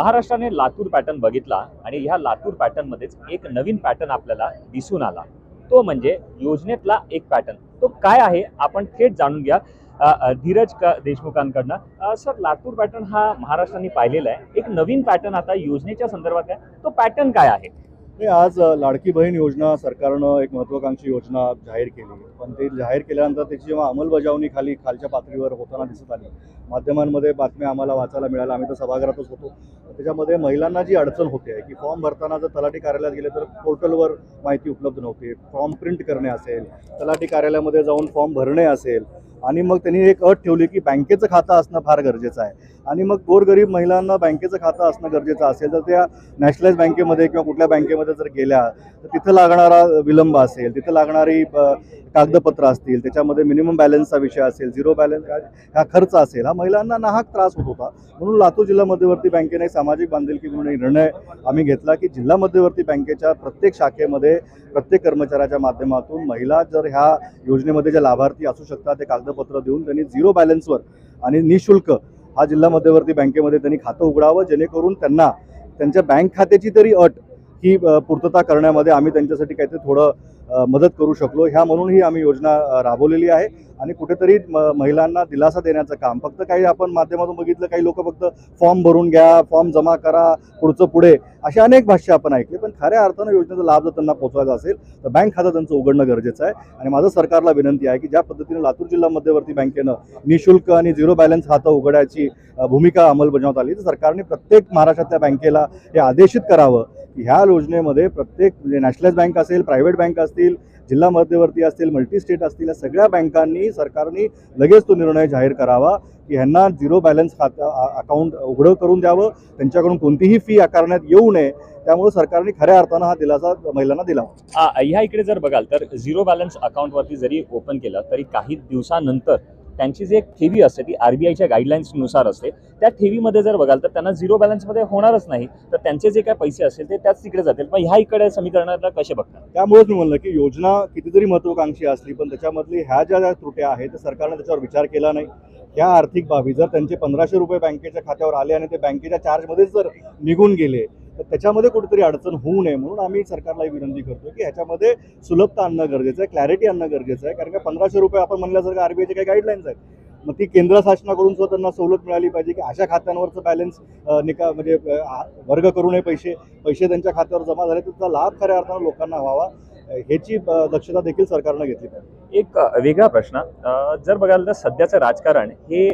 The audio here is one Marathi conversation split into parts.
महाराष्ट्राने लातूर पॅटर्न बघितला आणि ह्या लातूर पॅटर्नमध्येच एक नवीन पॅटर्न आपल्याला दिसून आला. तो म्हणजे योजनेतला एक पॅटर्न तो काय आहे? आपण थेट जाणून घ्या. धीरज देशमुखांकडनं. सर लातूर पॅटर्न हा महाराष्ट्राने पाहिलेला आहे. एक नवीन पॅटर्न आता योजनेच्या संदर्भात आहे. तो पॅटर्न काय आहे? आज लाडकी बहीण योजना सरकारनं एक महत्वाकांक्षी योजना जाहीर केली. पण ते जाहीर केल्यानंतर त्याची जेव्हा अंमलबजावणी खाली खालच्या पातळीवर होताना दिसत आली. माध्यमांमध्ये बातम्या आम्हाला वाचायला मिळाल्या. आम्ही तर सभागृहातच होतो. त्याच्यामध्ये महिलांना जी अडचण होते की फॉर्म भरताना जर तलाठी कार्यालयात गेले तर पोर्टलवर माहिती उपलब्ध नव्हती. फॉर्म प्रिंट करणे असेल तलाठी कार्यालयामध्ये जाऊन फॉर्म भरणे असेल आणि मग त्यांनी एक अट ठेवली की बँकेचं खातं असणं फार गरजेचं आहे. आणि मग गोरगरीब महिलांना बँकेचं खातं असणं गरजेचं असेल तर त्या नॅशनलाइज बँकेमध्ये किंवा कुठल्या बँकेमध्ये जर गेल्या तर तिथं लागणारा विलंब असेल तिथं लागणारी कागदपत्र असतील त्याच्यामध्ये मिनिमम बॅलन्सचा विषय असेल झिरो बॅलन्स हा खर्च असेल हा महिलांना नाहक त्रास होत होता. म्हणून लातूर जिल्हा मध्यवर्ती बँकेने सामाजिक बांधिलकी म्हणून निर्णय आम्ही घेतला की जिल्हा मध्यवर्ती बँकेच्या प्रत्येक शाखेमध्ये प्रत्येक कर्मचाऱ्याच्या माध्यमातून महिला जर ह्या योजनेमध्ये जे लाभार्थी असू शकतात ते कागदपत्र देऊन त्यांनी झिरो बॅलन्सवर आणि निशुल्क हा जिल्हा मध्यवर्ती बँकेमध्ये त्यांनी खातं उघडावं जेणेकरून त्यांना त्यांच्या बँक खात्याची तरी अट ही पूर्तता करण्यामध्ये आम्ही त्यांच्यासाठी काहीतरी थोडं मदत करू शकलो. ह्या म्हणून ही आम्ही योजना राबवलेली आहे. आणि कुठेतरी म- महिलांना दिलासा देण्याचं काम. फक्त काही आपण माध्यमातून बघितलं काही लोक फक्त फॉर्म भरून घ्या फॉर्म जमा करा पुढचं पुढे अशा अनेक भाष्य आपण ऐकले. पण खऱ्या अर्थानं योजनेचा लाभ जर त्यांना पोहोचवायचा असेल तर बँक खातं त्यांचं उघडणं गरजेचं आहे. आणि माझं सरकारला विनंती आहे की ज्या पद्धतीने लातूर जिल्हा मध्यवर्ती बँकेनं निशुल्क आणि झिरो बॅलन्स खातं उघडायची भूमिका अंमलबजावण्यात आली तर सरकारने प्रत्येक महाराष्ट्रातल्या बँकेला हे आदेशित करावं. की ह्या योजनेमध्ये प्रत्येक म्हणजे नॅशनलाइज बँक असेल प्रायव्हेट बँक असतील जिल्हा मध्यवर्ती असतील मल्टी स्टेट असतील या सगळ्या बँकांनी सरकारने लगेच तो निर्णय जाहीर करावा की ह्यांना झिरो बॅलन्स खातं अकाउंट उघडं करून द्यावं. त्यांच्याकडून कोणतीही फी आकारण्यात येऊ नये. त्यामुळे सरकारने खऱ्या अर्थानं हा दिलासा महिलांना दिला ह्या इकडे जर बघाल तर झिरो बॅलन्स अकाउंटवरती जरी ओपन केलं तरी काही दिवसानंतर त्यांची जी एक ठेवी असते ती आरबीआयच्या गाईडलाईन्सनुसार असते. त्या ठेवीमध्ये जर बघाल तर त्यांना झिरो बॅलन्समध्ये होणारच नाही. तर त्यांचे जे काय पैसे असतील ते त्याच तिकडे जातील. पण ह्या इकडे समीकरणाला कसे बघतात? त्यामुळेच मी म्हणलं की योजना कितीतरी महत्वाकांक्षी असली पण त्याच्यामधली ह्या ज्या ज्या त्रुट्या आहेत तर सरकारने त्याच्यावर विचार केला नाही. ह्या आर्थिक बाबी जर त्यांचे पंधराशे रुपये बँकेच्या खात्यावर आले आणि ते बँकेच्या चार्जमध्येच जर निघून गेले तर त्याच्यामध्ये कुठेतरी अडचण होऊ नये म्हणून आम्ही सरकारलाही विनंती करतो की ह्याच्यामध्ये सुलभता आणणं गरजेचं आहे क्लॅरिटी आणणं गरजेचं आहे. कारण का पंधराशे रुपये आपण म्हणल्यासारखं आरबीआयचे काही गाईडलाईन्स आहेत. मग ती केंद्र शासनाकडून सुद्धा त्यांना सवलत मिळाली पाहिजे की अशा खात्यांवरचं बॅलन्स निका म्हणजे वर्ग करू नये पैसे पैसे त्यांच्या खात्यावर जमा झाले तर त्याचा लाभ खऱ्या अर्थानं लोकांना व्हावा. ह्याची दक्षता देखील सरकारनं घेतली पाहिजे. एक वेगळा प्रश्न. जर बघाल तर सध्याचं राजकारण हे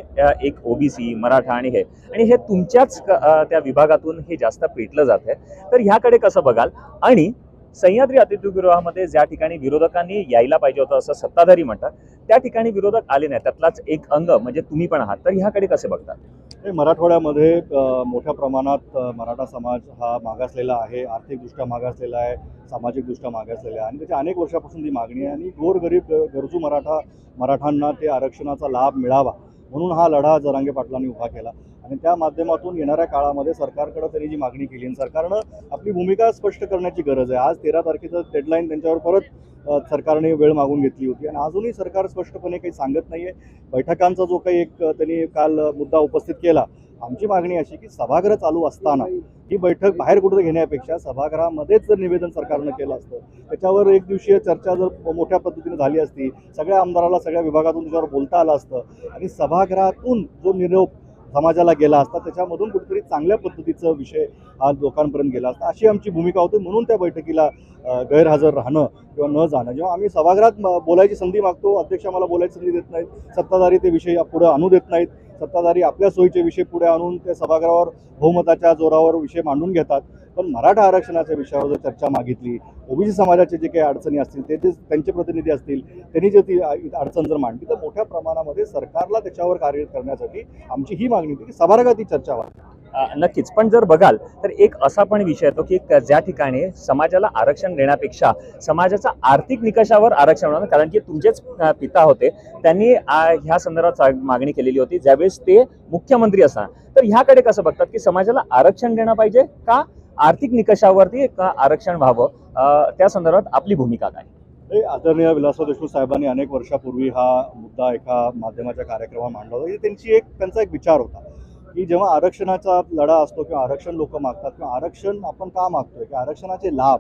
एक ओबीसी मराठा आणि हे आणि हे तुमच्याच त्या विभागातून हे जास्त पेटलं जात आहे. तर ह्याकडे कसं बघाल? आणि सह्याद्री अतिथीगृहामध्ये ज्या ठिकाणी विरोधकांनी यायला पाहिजे होतं असं सत्ताधारी म्हणतात त्या ठिकाणी विरोधक आले नाही त्यातलाच एक अंग म्हणजे तुम्ही पण आहात. तर ह्याकडे कसे बघतात मराठवाड्यामध्ये मोठ्या प्रमाणात मराठा समाज हा मागासलेला आहे आर्थिकदृष्ट्या मागासलेला आहे सामाजिकदृष्ट्या मागासलेला आहे. आणि त्याची अनेक वर्षापासून ती मागणी आहे. आणि गोरगरीब गरजू मराठा मराठांना ते आरक्षणाचा लाभ मिळावा म्हणून हा लढा जरांगे पाटलांनी उभा केला. आणि त्या माध्यमातून येणाऱ्या काळामध्ये सरकारकडे त्यांनी जी मागणी केली आणि सरकारनं आपली भूमिका स्पष्ट करण्याची गरज आहे. आज तेरा तारखेचं डेडलाईन त्यांच्यावर परत सरकारने वेळ मागून घेतली होती. आणि अजूनही सरकार स्पष्टपणे काही सांगत नाही आहे बैठकांचा जो काही एक त्यांनी काल मुद्दा उपस्थित केला आमची मागणी अशी की सभागृह चालू असताना ही बैठक बाहेर कुठं घेण्यापेक्षा सभागृहामध्येच जर निवेदन सरकारनं केलं असतं त्याच्यावर एक दिवशीय चर्चा जर मोठ्या पद्धतीने झाली असती सगळ्या आमदाराला सगळ्या विभागातून त्याच्यावर बोलता आलं असतं आणि सभागृहातून जो निरोप समाजाला गेला असता त्याच्यामधून कुठेतरी चांगल्या पद्धतीचा विषय हा लोकांपर्यंत गेला असता. अशी आमची भूमिका होती. म्हणून त्या बैठकीला गैरहजर राहणं किंवा न जाणं. जेव्हा आम्ही सभागृहात म- बोलायची संधी मागतो अध्यक्ष आम्हाला बोलायची संधी देत नाहीत. सत्ताधारी ते विषय पुढे आणू देत नाहीत. सत्ताधारी आपल्या सोयीचे विषय पुढे आणून ते सभागृहावर बहुमताच्या जोरावर विषय मांडून घेतात. पण मराठा आरक्षणाच्या विषयावर जर चर्चा मागितली ओबीसी समाजाचे जे काही अडचणी असतील ते जे त्यांचे प्रतिनिधी असतील त्यांनी जर ती अडचण जर मांडली तर मोठ्या प्रमाणामध्ये सरकारला त्याच्यावर कार्य करण्यासाठी आमची ही मागणी होती की सभागृहात ही चर्चा व्हावी. नक्कीच. पण जर बघाल तर एक असा पण विषय येतो की ज्या ठिकाणी समाजाला आरक्षण देण्यापेक्षा समाजाचा आर्थिक निकषावर आरक्षण होणार कारण की तुमचेच पिता होते त्यांनी ह्या संदर्भात मागणी केलेली होती ज्यावेळेस ते मुख्यमंत्री असणार. तर ह्याकडे कसं बघतात की समाजाला आरक्षण देणं पाहिजे का आर्थिक निकषावरती एक आरक्षण व्हावं त्या संदर्भात आपली भूमिका काय? हे आदरणीय विलासराव देशमुख साहेबांनी अनेक वर्षापूर्वी हा मुद्दा एका माध्यमाच्या कार्यक्रमात मांडला होता. त्यांची एक त्यांचा एक विचार होता की जेव्हा आरक्षणाचा लढा असतो किंवा आरक्षण लोक मागतात किंवा आरक्षण आपण का मागतोय? की आरक्षणाचे लाभ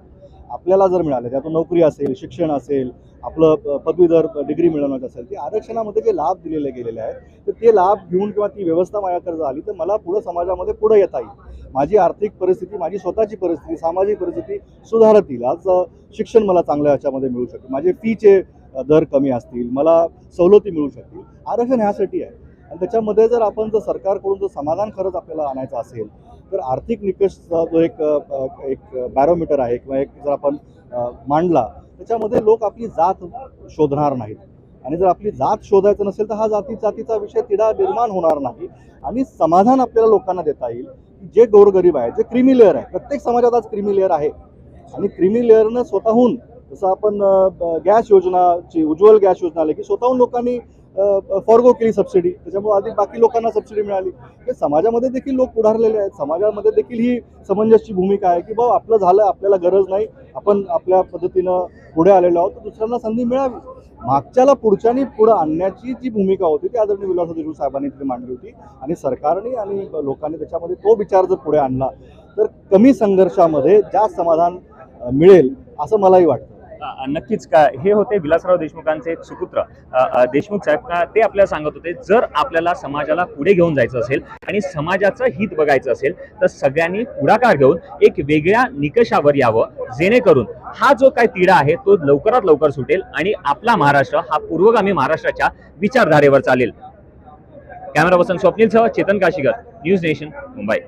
आपल्याला जर मिळाले त्यातून नोकरी असेल शिक्षण असेल आपलं प- पदवीधर डिग्री मिळवण्याचं असेल ते आरक्षणामध्ये जे लाभ दिलेले गेलेले आहेत तर ते लाभ घेऊन किंवा ती व्यवस्था माझ्याकडे आली तर मला पुढं समाजामध्ये पुढं येता येईल. माझी आर्थिक परिस्थिती माझी स्वतःची परिस्थिती सामाजिक परिस्थिती सुधारत येईल. आज शिक्षण मला चांगल्या याच्यामध्ये मिळू शकेल. माझे फीचे दर कमी असतील मला सवलती मिळू शकतील आरक्षण ह्यासाठी आहे. आणि त्याच्यामध्ये जर आपण जर सरकारकडून जर समाधान खरंच आपल्याला आणायचं असेल तर आर्थिक निकषचा जो एक एक बॅरोमीटर आहे किंवा एक जर आपण मांडला त्याच्यामध्ये लोक आपली जात शोधणार नाहीत. आणि जर आपली जात शोधायचं नसेल तर हा जाती जातीचा विषय तिढा निर्माण होणार नाही. आणि समाधान आपल्याला लोकांना देता येईल की जे गोरगरीब आहे जे क्रिमी लेअर आहे प्रत्येक समाजात आज क्रिमी लेअर आहे. आणि क्रिमी लेअरनं स्वतःहून जसं आपण गॅस योजनाची उज्ज्वल गॅस योजना आली की स्वतःहून लोकांनी फॉरगो केली सबसिडी त्याच्यामुळे आधी बाकी लोकांना सबसिडी मिळाली. हे समाजामध्ये देखील लोक पुढारलेले आहेत. समाजामध्ये देखील ही समंजसची भूमिका आहे की बाबा आपलं झालं आपल्याला गरज नाही. आपण आपल्या पद्धतीनं पुढे आलेलो आहोत. तर दुसऱ्यांना संधी मिळावी. मागच्याला पुढच्यानी पुढे आणण्याची जी भूमिका होती ती आदरणीय विलास देशमुख साहेबांनी तिथे मांडली होती. आणि सरकारने आणि लोकांनी त्याच्यामध्ये तो विचार जर पुढे आणला तर कमी संघर्षामध्ये जास्त समाधान मिळेल असं मलाही वाटतं. नक्कीच का हे होते विलासराव देशमुखांचे एक सुपुत्र. देशमुख साहेब का ते आपल्याला सांगत होते जर आपल्याला समाजाला पुढे घेऊन जायचं असेल आणि समाजाचं हित बघायचं असेल तर सगळ्यांनी पुढाकार घेऊन एक वेगळ्या निकषावर यावं जेणेकरून हा जो काय तिढा आहे तो लवकरात लवकर सुटेल आणि आपला महाराष्ट्र हा पूर्वगामी महाराष्ट्राच्या विचारधारेवर चालेल. कॅमेरा पर्सन स्वप्नील सह चेतन काशीकर न्यूज नेशन मुंबई.